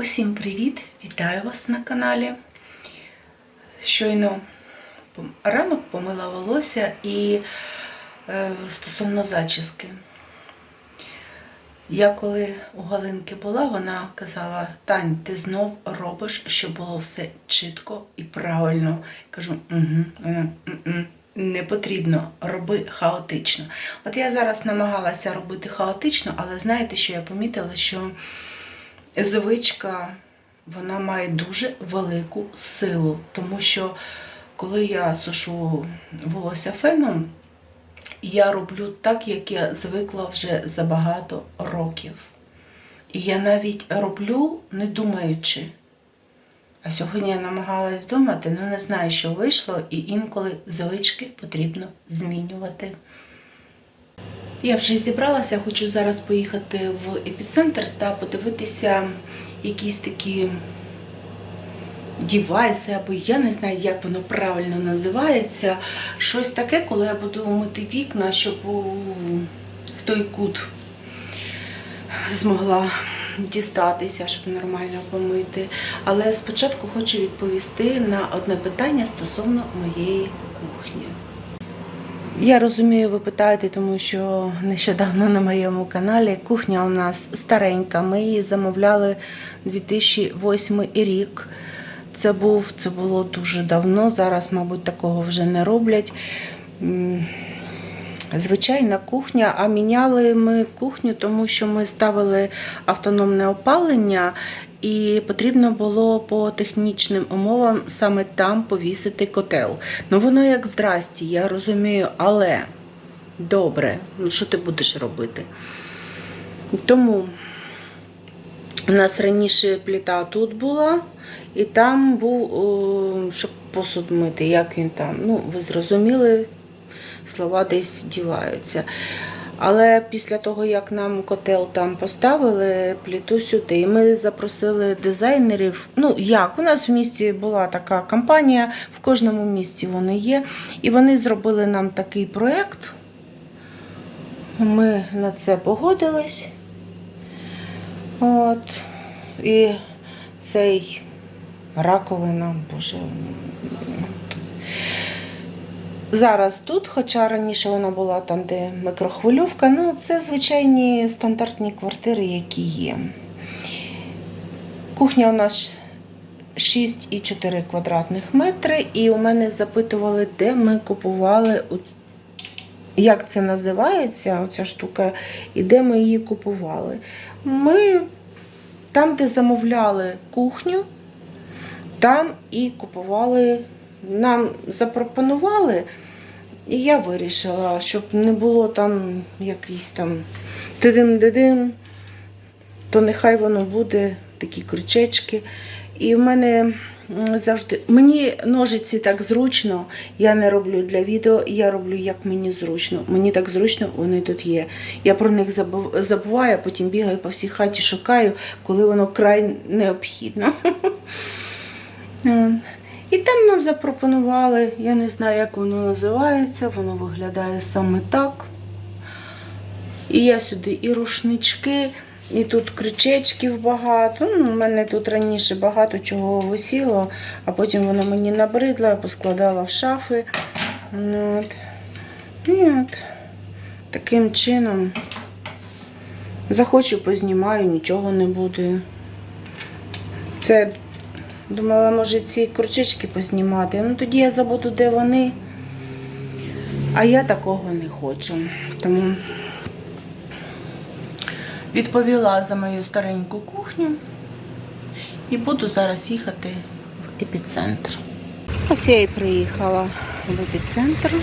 Усім привіт! Вітаю вас на каналі. Щойно ранок помила волосся і е, стосовно зачіски. Я коли у Галинки була, вона казала: Тань, ти знов робиш, щоб було все чітко і правильно. Кажу, угу. Вона, «М-м, не потрібно, роби хаотично. От я зараз намагалася робити хаотично, але знаєте, що я помітила, що звичка вона має дуже велику силу, тому що коли я сушу волосся феном, я роблю так, як я звикла вже за багато років. І я навіть роблю, не думаючи. А сьогодні я намагалась думати, але не знаю, що вийшло, і інколи звички потрібно змінювати. Я вже зібралася, хочу зараз поїхати в епіцентр та подивитися якісь такі дівайси, або я не знаю, як воно правильно називається. Щось таке, коли я буду мити вікна, щоб в той кут змогла дістатися, щоб нормально помити. Але спочатку хочу відповісти на одне питання стосовно моєї. Я розумію, ви питаєте, тому що нещодавно на моєму каналі кухня у нас старенька. Ми її замовляли 2008 рік. Це був, це було дуже давно. Зараз, мабуть, такого вже не роблять. Звичайна кухня, а міняли ми кухню, тому що ми ставили автономне опалення, і потрібно було по технічним умовам саме там повісити котел. Ну воно як здрасті, я розумію, але добре, ну що ти будеш робити? Тому у нас раніше плита тут була, і там був, о, щоб посуд мити, як він там. Ну, ви зрозуміли, слова десь діваються. Але після того, як нам котел там поставили, пліту сюди, і ми запросили дизайнерів. Ну, як, у нас в місті була така компанія, в кожному місті вони є. І вони зробили нам такий проєкт. Ми на це погодились. От. І цей раковина, боже. Зараз тут, хоча раніше вона була там, де микрохвильовка, ну це звичайні стандартні квартири, які є. Кухня у нас 6,4 квадратних метри, і у мене запитували, де ми купували, як це називається, оця штука, і де ми її купували. Ми там, де замовляли кухню, там і купували. Нам запропонували, і я вирішила, щоб не було там якийсь там тидим-дидим, то нехай воно буде такі крючечки. І в мене завжди мені ножиці так зручно, я не роблю для відео, я роблю як мені зручно. Мені так зручно, вони тут є. Я про них забуваю, а потім бігаю по всій хаті, шукаю, коли воно край необхідно. І там нам запропонували, я не знаю, як воно називається, воно виглядає саме так. І я сюди і рушнички, і тут крючечків багато. Ну, у мене тут раніше багато чого висіло, а потім воно мені набридло, я поскладала в шафи. Ну, От. І от таким чином захочу, познімаю, нічого не буде. Це думала, може ці крючечки познімати. Ну тоді я забуду, де вони. А я такого не хочу. Тому відповіла за мою стареньку кухню і буду зараз їхати в епіцентр. Ось я і приїхала в епіцентр.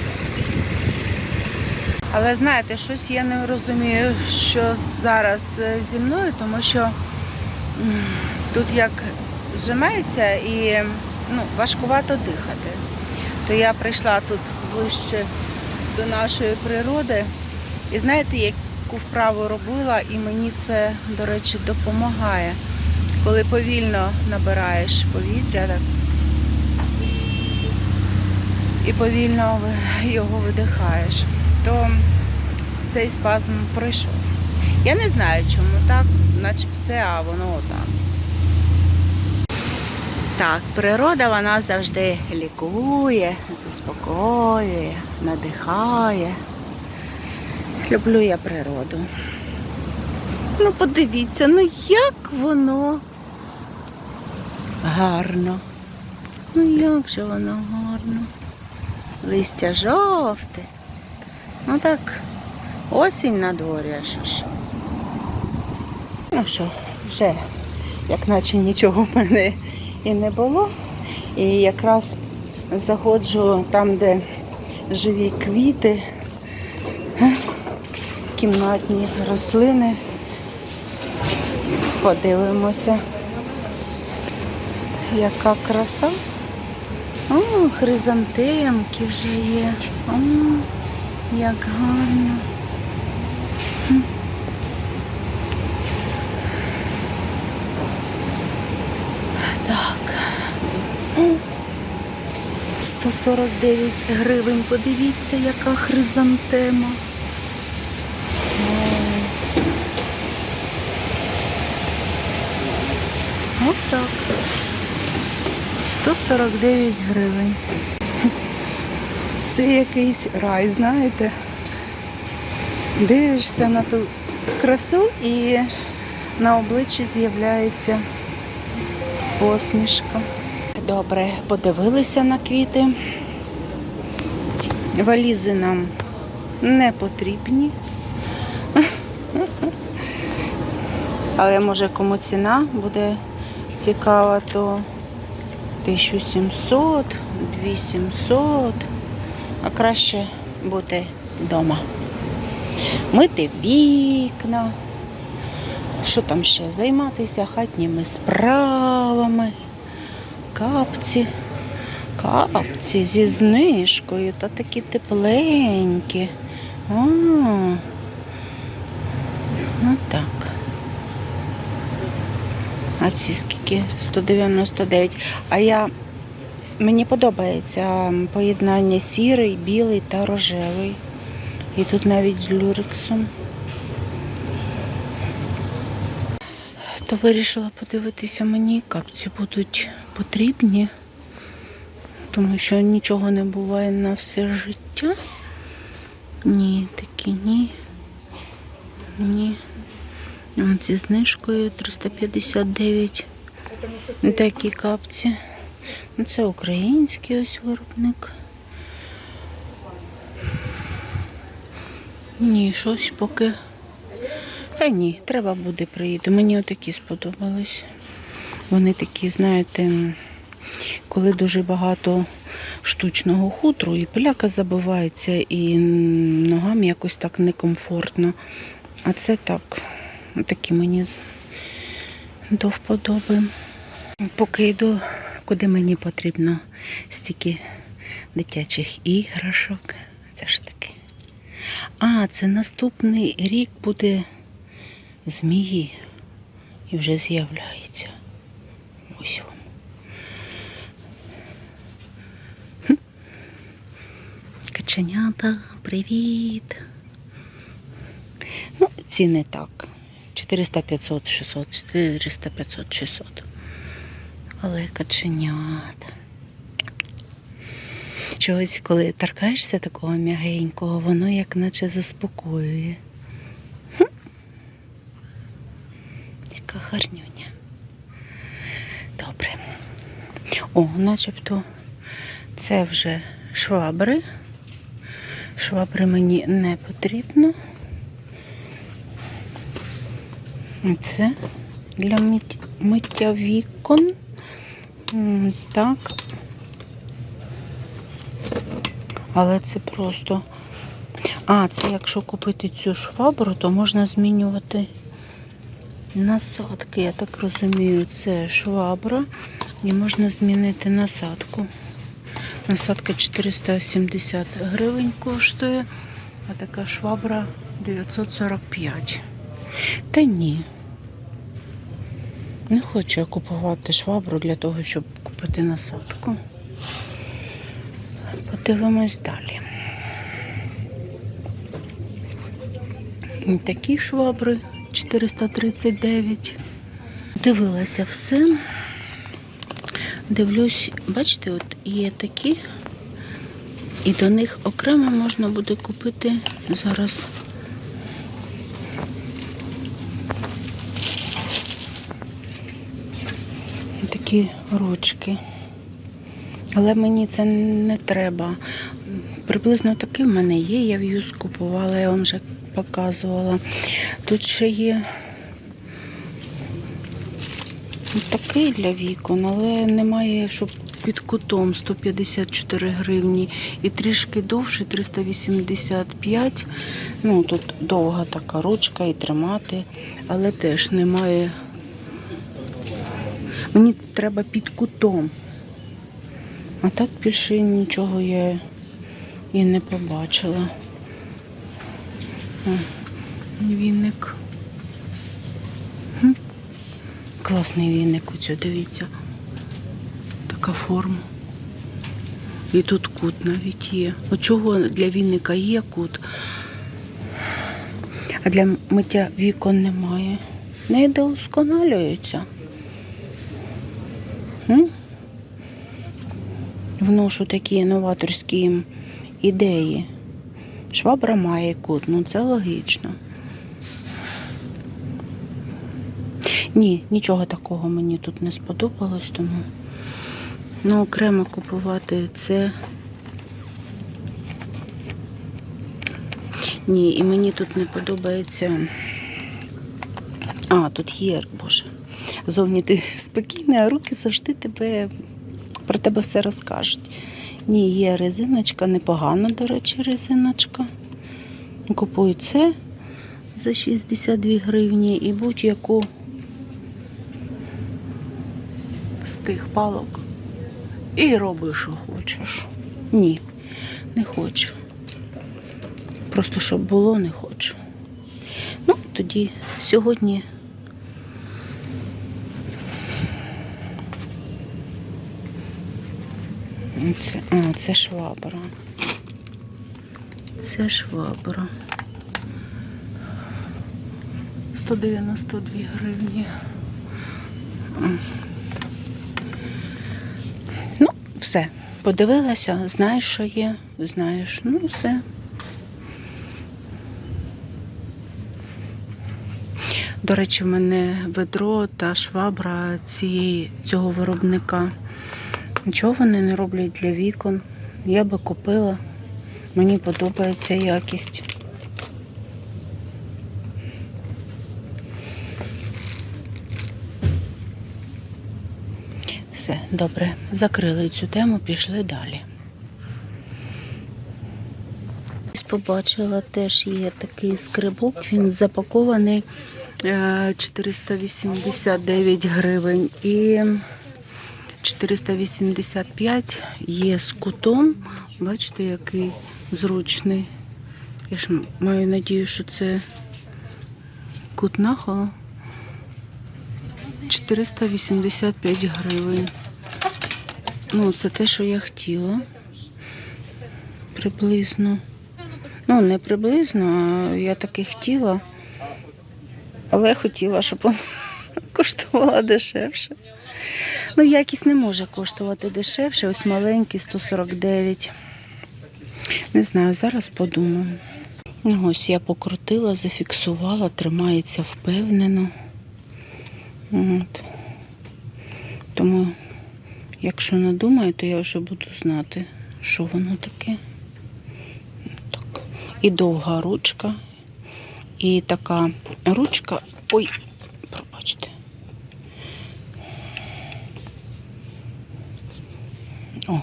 Але знаєте, щось я не розумію, що зараз е, зі мною, тому що тут як зжимається і ну, важкувато дихати. То я прийшла тут ближче до нашої природи. І знаєте, яку вправу робила, і мені це, до речі, допомагає. Коли повільно набираєш повітря так, і повільно його видихаєш, то цей спазм пройшов. Я не знаю, чому так, наче все, а воно отак. Так, природа вона завжди лікує, заспокоює, надихає. Люблю я природу. Ну, подивіться, ну як воно гарно. Ну як же воно гарно. Листя жовте. Ну так, осінь на дворі, а що ж. Ну що, вже, як наче нічого в мене і не було. І якраз заходжу там, де живі квіти, е, кімнатні рослини. Подивимося, яка краса. О, хризантемки вже є. О, як гарно. Хм. Так. О, 149 гривень. Подивіться, яка хризантема. От так. 149 гривень. Це якийсь рай, знаєте. Дивишся на ту красу і на обличчі з'являється посмішка. Добре, подивилися на квіти. Валізи нам не потрібні. Але може кому ціна буде цікава, то 1700, 2700, а краще бути вдома. Мити вікна. Що там ще? Займатися хатніми справами. Капці. Капці зі знижкою та такі тепленькі. А, ну так. А ці скільки? 199. А я мені подобається поєднання сірий, білий та рожевий. І тут навіть з люрексом. То вирішила подивитися, мені капці будуть потрібні, тому що нічого не буває на все життя. Ні, такі ні. Ні. От зі знижкою 359. Такі капці. Ну, Це український ось виробник. Ні, щось поки. Та ні, треба буде приїду. Мені отакі сподобались. Вони такі, знаєте, коли дуже багато штучного хутру, і пиляка забивається, і ногам якось так некомфортно. А це так, такі мені до вподоби. Поки йду, куди мені потрібно стільки дитячих іграшок. Це ж таки. А, це наступний рік буде змії. І вже з'являється. Вам. Каченята, привіт. Ну, ціни так. 400, 500, 600, 400, 500, 600. Але каченята. Чогось, коли торкаєшся такого м'ягенького, воно як наче заспокоює. Хм. Яка гарнюня. Добре. О, начебто це вже швабри. Швабри мені не потрібно. Це для миття вікон. Так. Але це просто. А, це якщо купити цю швабру, то можна змінювати насадки. Я так розумію, це швабра і можна змінити насадку. Насадка 470 гривень коштує, а така швабра 945. Та ні. Не хочу я купувати швабру для того, щоб купити насадку. Подивимось далі. Такі швабри 439. Дивилася все. Дивлюсь, бачите, от є такі, і до них окремо можна буде купити зараз. Такі ручки. Але мені це не треба. Приблизно такий в мене є, я в юз купувала, я вам вже показувала. Тут ще є такий для вікон, але немає, щоб під кутом 154 гривні і трішки довше 385. Ну, тут довга така ручка і тримати, але теж немає. Мені треба під кутом. А так більше нічого я і не побачила. О, віник. Хм. Класний віник оцю, дивіться. Така форма. І тут кут навіть є. От чого для вінника є кут, а для миття вікон немає. Не досконалюються. М? Вношу такі новаторські ідеї. Швабра має кут, ну це логічно. Ні, нічого такого мені тут не сподобалось, тому ну, окремо купувати це. Ні, і мені тут не подобається. А, тут є, Боже. Зовні ти спокійний, а руки завжди тебе про тебе все розкажуть. Ні, є резиночка, непогана, до речі, резиночка. Купую це за 62 гривні і будь-яку тих палок. І роби, що хочеш. Ні, не хочу. Просто щоб було, не хочу. Ну, тоді сьогодні. Це, а, це швабра. Це швабра. 192 гривні. Все. Подивилася, знаєш, що є, знаєш, ну все. До речі, в мене ведро та швабра цієї, цього виробника. Нічого вони не роблять для вікон. Я би купила. Мені подобається якість. Все, добре, закрили цю тему, пішли далі. Побачила, теж є такий скрибок, він запакований е, 489 гривень і 485 є з кутом. Бачите, який зручний. Я ж маю надію, що це кут нахилу. 485 гривень. Ну, це те, що я хотіла. Приблизно. Ну, не приблизно, а я таки хотіла. Але хотіла, щоб вона коштувала дешевше. Ну, якість не може коштувати дешевше. Ось маленький 149. Не знаю, зараз подумаю. Ось я покрутила, зафіксувала, тримається впевнено. От. Тому, якщо надумаю, то я вже буду знати, що воно таке. Так. І довга ручка, і така ручка. Ой, пробачте. О,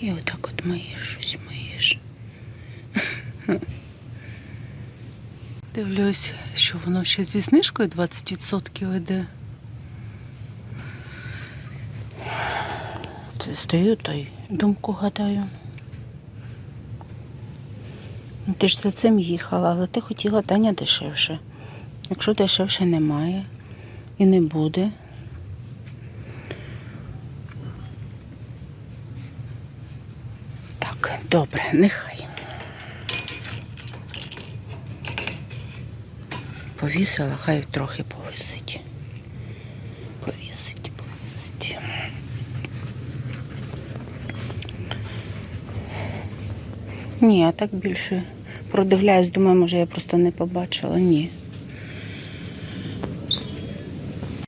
і отак от миєш, щось миєш. Дивлюсь, що воно ще зі знижкою 20% йде. Це стою та й думку гадаю. Ну, Ти ж за цим їхала, але ти хотіла Таня дешевше. Якщо дешевше немає і не буде. Так, добре, нехай. Повісила, хай трохи повисить. Ні, а так більше продивляюсь, думаю, може я просто не побачила. Ні.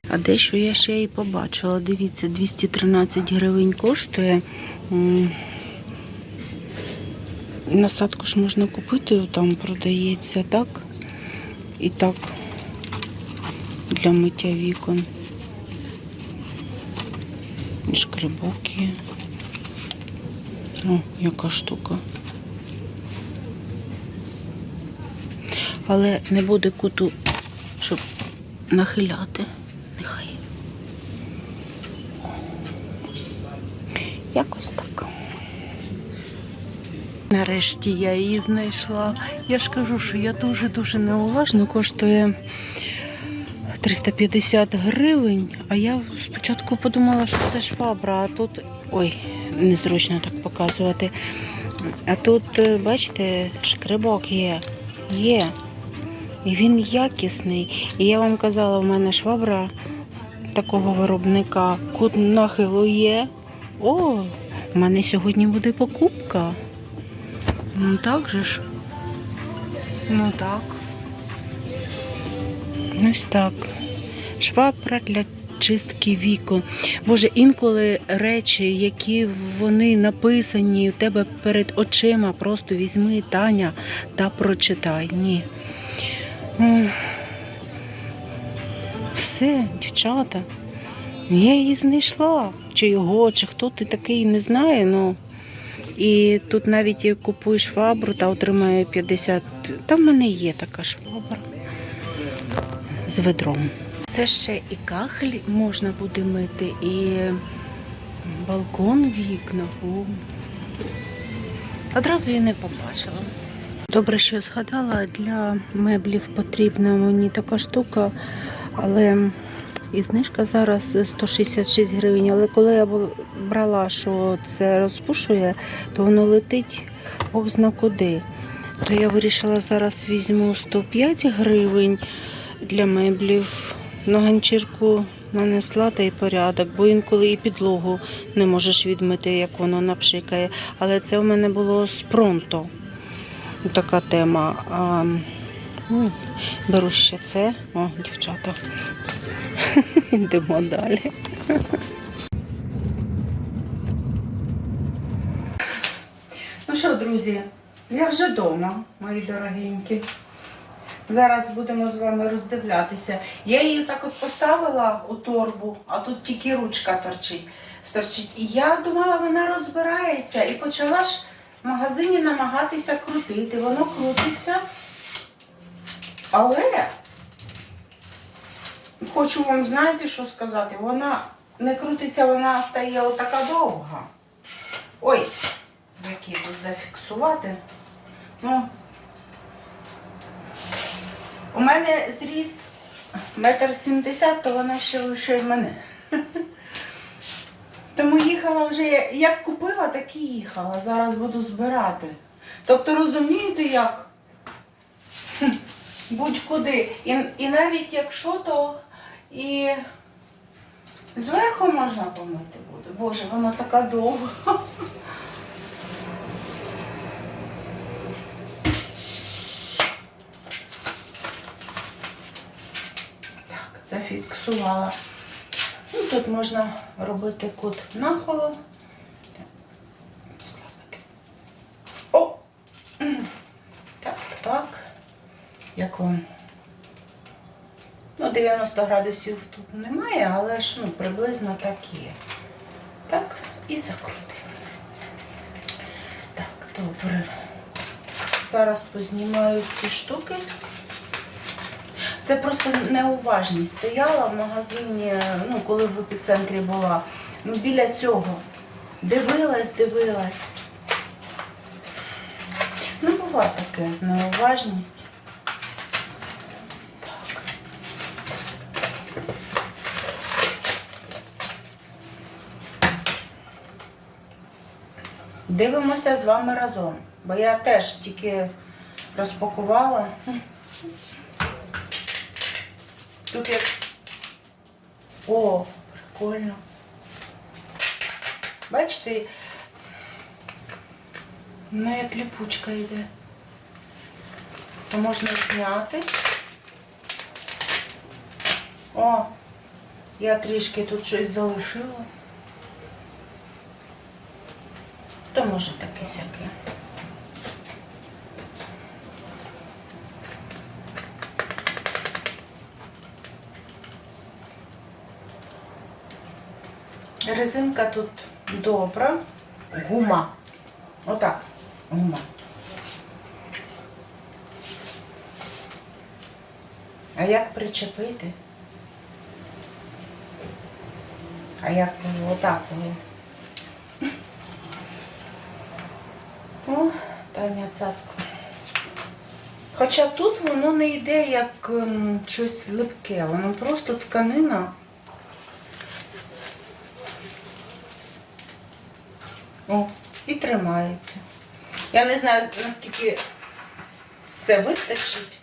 А дещо я ще і побачила. Дивіться, 213 гривень коштує. Насадку ж можна купити, там продається, так? І так для миття вікон. Шкребок є. О, яка штука. Але не буде куту, щоб нахиляти. Нехай. Якось так. Нарешті я її знайшла. Я ж кажу, що я дуже-дуже неуважно коштує 350 гривень, а я спочатку подумала, що це швабра, а тут. Ой, незручно так показувати. А тут, е, бачите, шкребок є. Є. І він якісний. І я вам казала, в мене швабра такого виробника. Кут нахилу. О, в мене сьогодні буде покупка. Ну так же ж. Ну так. Ось так. Швабра для чистки вікон. Боже, інколи речі, які вони написані у тебе перед очима, просто візьми Таня та прочитай. Ні. Все, дівчата. Я її знайшла. Чи його, чи хто ти такий, не знаю. Ну. І тут навіть як купуєш швабру та отримає 50. Та в мене є така швабра з ведром. Це ще і кахель можна буде мити, і балкон, вікна. Одразу і не побачила. Добре, що згадала, для меблів потрібна мені така штука, але і знижка зараз 166 гривень. Але коли я брала, що це розпушує, то воно летить Бог куди. То я вирішила зараз візьму 105 гривень для меблів. На ганчірку нанесла та й порядок, бо інколи і підлогу не можеш відмити, як воно напшикає. Але це в мене було з пронто. Така тема. А, ну, беру ще це. О, дівчата. Йдемо далі. Ну що, друзі, я вже вдома, мої дорогенькі. Зараз будемо з вами роздивлятися. Я її так от поставила у торбу, а тут тільки ручка торчить. сторчить. І я думала, вона розбирається і почала ж в магазині намагатися крутити. Воно крутиться. Але хочу вам, знаєте, що сказати? Вона не крутиться, вона стає отака довга. Ой, як тут зафіксувати. Ну, у мене зріст метр сімдесят, то вона ще вище мене. Їхала вже, як купила, так і їхала. Зараз буду збирати. Тобто розумієте як? Будь-куди. І, і навіть якщо то і зверху можна помити буде. Боже, вона така довга. Так, зафіксувала. Ну, тут можна робити кут нахилу. О! Так, так. Як вам? Ну, 90 градусів тут немає, але ж ну, приблизно так є. Так, і закрутили. Так, добре. Зараз познімаю ці штуки. Це просто неуважність. Стояла в магазині, ну, коли в епіцентрі була. Ну, біля цього. Дивилась, дивилась. Ну, буває таке, неуважність. Дивимося з вами разом, бо я теж тільки розпакувала. Тут як. О, прикольно. Бачите, Ну, як ліпучка йде. То можна зняти. О, я трішки тут щось залишила. То може таке сяке. Резинка тут добра. Гума. Отак. Гума. А як причепити? А як? Отак було. О, Таня цацка. Хоча тут воно не йде як ем, щось липке, воно просто тканина. О, і тримається. Я не знаю, наскільки це вистачить.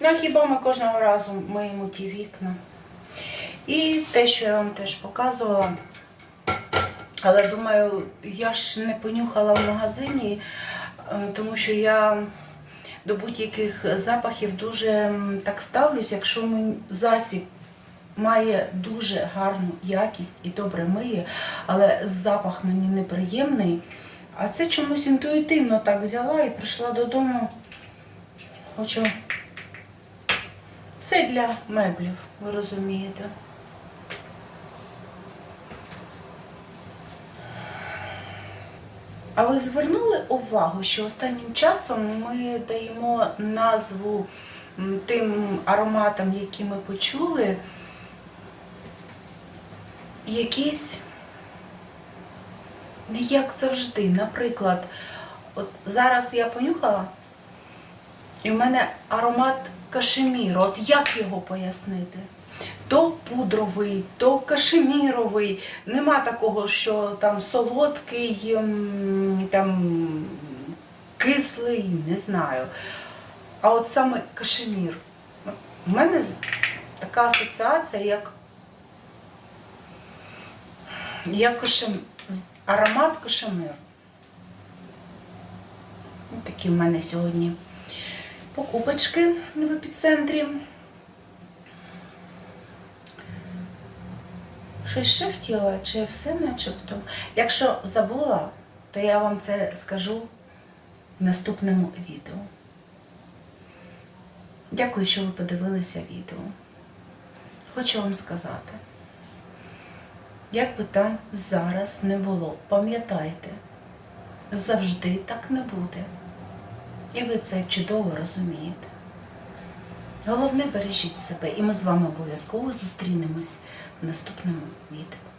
Ну, хіба ми кожного разу миємо ті вікна. І те, що я вам теж показувала. Але думаю, я ж не понюхала в магазині, е, тому що я до будь-яких запахів дуже так ставлюсь, якщо засіб має дуже гарну якість і добре миє, але запах мені неприємний. А це чомусь інтуїтивно так взяла і прийшла додому. Хочу. Це для меблів, ви розумієте. А ви звернули увагу, що останнім часом ми даємо назву тим ароматам, які ми почули, якісь, не як завжди. Наприклад, от зараз я понюхала, і в мене аромат кашеміру. От як його пояснити? То пудровий, то кашеміровий. Нема такого, що там солодкий, ем, там кислий, не знаю. А от саме кашемір. У мене така асоціація, як, як кашем... з- аромат кашемир. Ось Такі в мене сьогодні покупочки в епіцентрі. Щось ще хотіла, чи все начебто? Якщо забула, то я вам це скажу в наступному відео. Дякую, що ви подивилися відео. Хочу вам сказати, як би там зараз не було, пам'ятайте, завжди так не буде. І ви це чудово розумієте. Головне, бережіть себе, і ми з вами обов'язково зустрінемось в наступному відео.